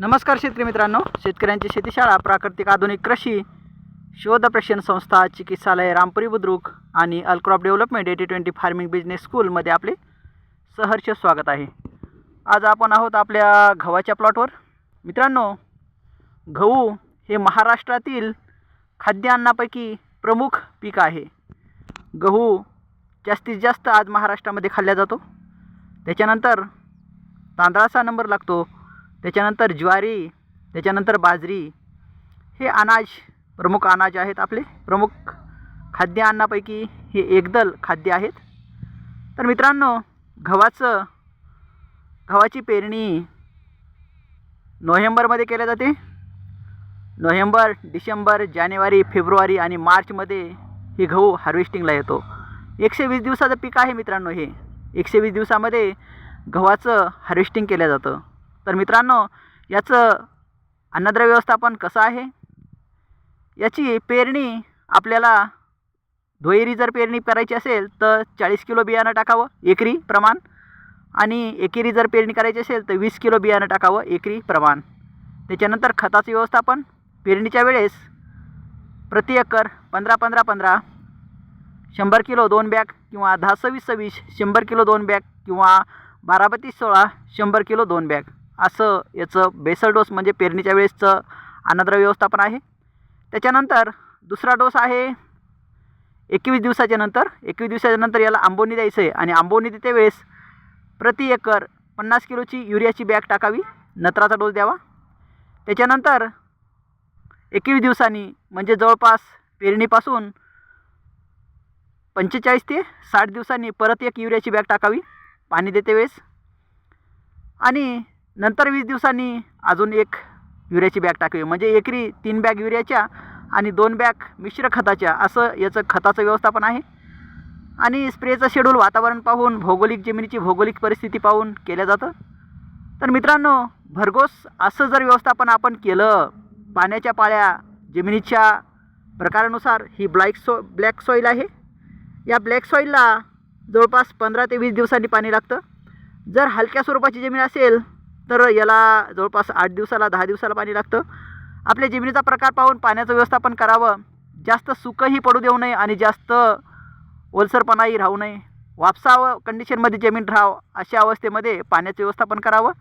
नमस्कार शेतकरी मित्रांनो. शेतकऱ्यांची शेतीशाळा प्राकृतिक आधुनिक कृषी शोध प्रशिक्षण संस्था चिकित्सालय रामपुरी बुद्रुक आणि Alcrop development eighty twenty farming business स्कूलमध्ये आपले सहर्ष स्वागत आहे. आज आपण आहोत आपल्या गव्हाच्या प्लॉटवर मित्रांनो गहू हे महाराष्ट्रातील खाद्यान्नापैकी प्रमुख पीक आहे. गहू जास्तीत जास्त आज महाराष्ट्रामध्ये खाल्ला जातो. त्याच्यानंतर तांदळाचा नंबर लागतो. त्याच्यानंतर ज्वारी त्याच्यानंतर बाजरी हे अनाज प्रमुख अनाज आहेत आपले. प्रमुख खाद्य अन्नापैकी हे एकदल खाद्य आहेत. तर मित्रांनो गव्हाचं गव्हाची पेरणी नोव्हेंबरमध्ये केल्या जाते. नोव्हेंबर डिसेंबर जानेवारी फेब्रुवारी आणि मार्चमध्ये ही गहू हार्वेस्टिंगला येतो. एकशे वीस दिवसाचं पीक आहे मित्रांनो हे. एकशे वीस दिवसामध्ये गव्हाचं हार्वेस्टिंग केलं जातं. तर मित्रांनो याचं अन्नद्रव्य व्यवस्थापन कसं आहे? याची पेरणी आपल्याला दुहेरी जर पेरणी करायची असेल तर चाळीस किलो बियाणं टाकावं एकरी प्रमाण. आणि एकेरी जर पेरणी करायची असेल तर वीस किलो बियाणं टाकावं एकरी प्रमाण. त्याच्यानंतर खताचं व्यवस्थापन. पेरणीच्या वेळेस प्रति एकर पंधरा पंधरा पंधरा शंभर किलो दोन बॅग किंवा दहा सव्वीस सव्वीस शंभर किलो दोन बॅग किंवा बारा बत्तीस सोळा शंभर किलो दोन बॅग. असं याचं बेसल डोस म्हणजे पेरणीच्या वेळेसचं अन्नद्रव्य व्यवस्थापन आहे. त्याच्यानंतर दुसरा डोस आहे एकवीस दिवसाच्या नंतर. एकवीस दिवसाच्या नंतर याला आंबोनी द्यायचं आहे आणि आंबोनी देते वेळेस प्रति एकर पन्नास किलोची युरियाची बॅग टाकावी नत्राचा डोस द्यावा. त्याच्यानंतर एकवीस दिवसांनी म्हणजे जवळपास पेरणीपासून पंचेचाळीस ते साठ दिवसांनी परत एक युरियाची बॅग टाकावी पाणी देते वेळेस. आणि नंतर वीस दिवसांनी अजून एक युरियाची बॅग टाकावी. म्हणजे एकरी तीन बॅग युरियाच्या आणि दोन बॅग मिश्र खताच्या. असं याचं खताचं व्यवस्थापन आहे. आणि स्प्रेचं शेड्यूल वातावरण पाहून भौगोलिक जमिनीची भौगोलिक परिस्थिती पाहून केलं जातं. तर मित्रांनो भरघोस असं जर व्यवस्थापन आपण केलं पाण्याच्या पाळ्या जमिनीच्या प्रकारानुसार ही ब्लॅक सो ब्लॅक सॉईल आहे. या ब्लॅक सॉईलला जवळपास पंधरा ते वीस दिवसांनी पाणी लागतं. जर हलक्या स्वरूपाची जमीन असेल तर याला जवळपास आठ दिवसाला दहा दिवसाला पाणी लागतं. आपल्या जमिनीचा प्रकार पाहून पाण्याचं व्यवस्थापन करावं. जास्त सुकंही पडू देऊ नये आणि जास्त ओलसरपणाही राहू नये. वापसावं कंडिशनमध्ये जमीन राहावं अशा अवस्थेमध्ये पाण्याचं व्यवस्थापन करावं.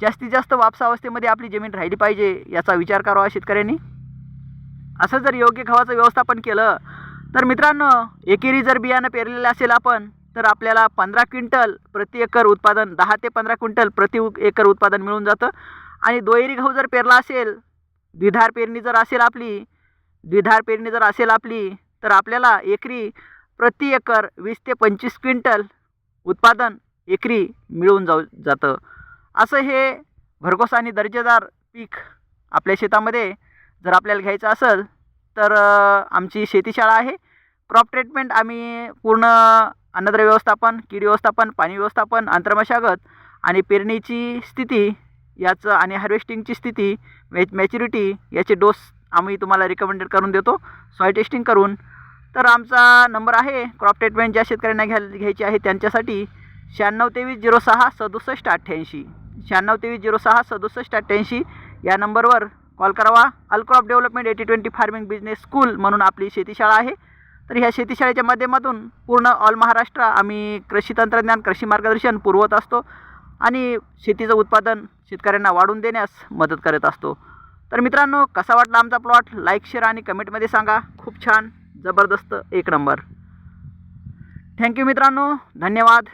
जास्तीत जास्त वापसा अवस्थेमध्ये आपली जमीन राहिली पाहिजे याचा विचार करावा शेतकऱ्यांनी. असं जर योग्य गव्हाचं व्यवस्थापन केलं तर मित्रांनो एकेरी जर बियाणं पेरलेलं असेल आपण तर आपल्याला पंधरा क्विंटल प्रति एकर उत्पादन दहा ते पंधरा क्विंटल प्रति उ- एकर उत्पादन मिळून जातं. आणि दोहेरी गहू जर पेरला असेल द्विधार पेरणी जर असेल आपली द्विधार पेरणी जर असेल आपली तर आपल्याला एकरी प्रति एकर वीस ते पंचवीस क्विंटल उत्पादन एकरी मिळून जाऊ जातं. असं हे भरघोस आणि दर्जेदार पीक आपल्या शेतामध्ये जर आपल्याला घ्यायचं असेल तर आमची शेतीशाळा आहे. क्रॉप ट्रीटमेंट आम्ही पूर्ण अन्नद्रव्य व्यवस्थापन कीड व्यवस्थापन पाणी व्यवस्थापन अंतर्मशागत आणि पेरणीची स्थिती याचं आणि हार्वेस्टिंगची स्थिती मॅ मॅच्युरिटी याचे डोस आम्ही तुम्हाला रिकमेंडेड करून देतो. सॉईल टेस्टिंग करून. तर आमचा नंबर आहे क्रॉप ट्रीटमेंट ज्या शेतकऱ्यांना घ्या घ्यायची आहे त्यांच्यासाठी शहाण्णव तेवीस झिरो सहा सदुसष्ट अठ्ठ्याऐंशी. शहाण्णव तेवीस झिरो सहा सदुसष्ट अठ्ठ्याऐंशी या नंबरवर कॉल करावा. Alcrop development eighty twenty farming business school म्हणून आपली शेतीशाळा आहे. तर ह्या शेतीशाळेच्या माध्यमातून पूर्ण ऑल महाराष्ट्र आम्ही कृषी तंत्रज्ञान कृषी मार्गदर्शन पुरवत असतो आणि शेतीचं उत्पादन शेतकऱ्यांना वाढवून देण्यास मदत करत असतो. तर मित्रांनो कसा वाटला आमचा प्लॉट लाईक शेअर आणि कमेंटमध्ये सांगा. खूप छान जबरदस्त एक नंबर थँक्यू मित्रांनो. धन्यवाद.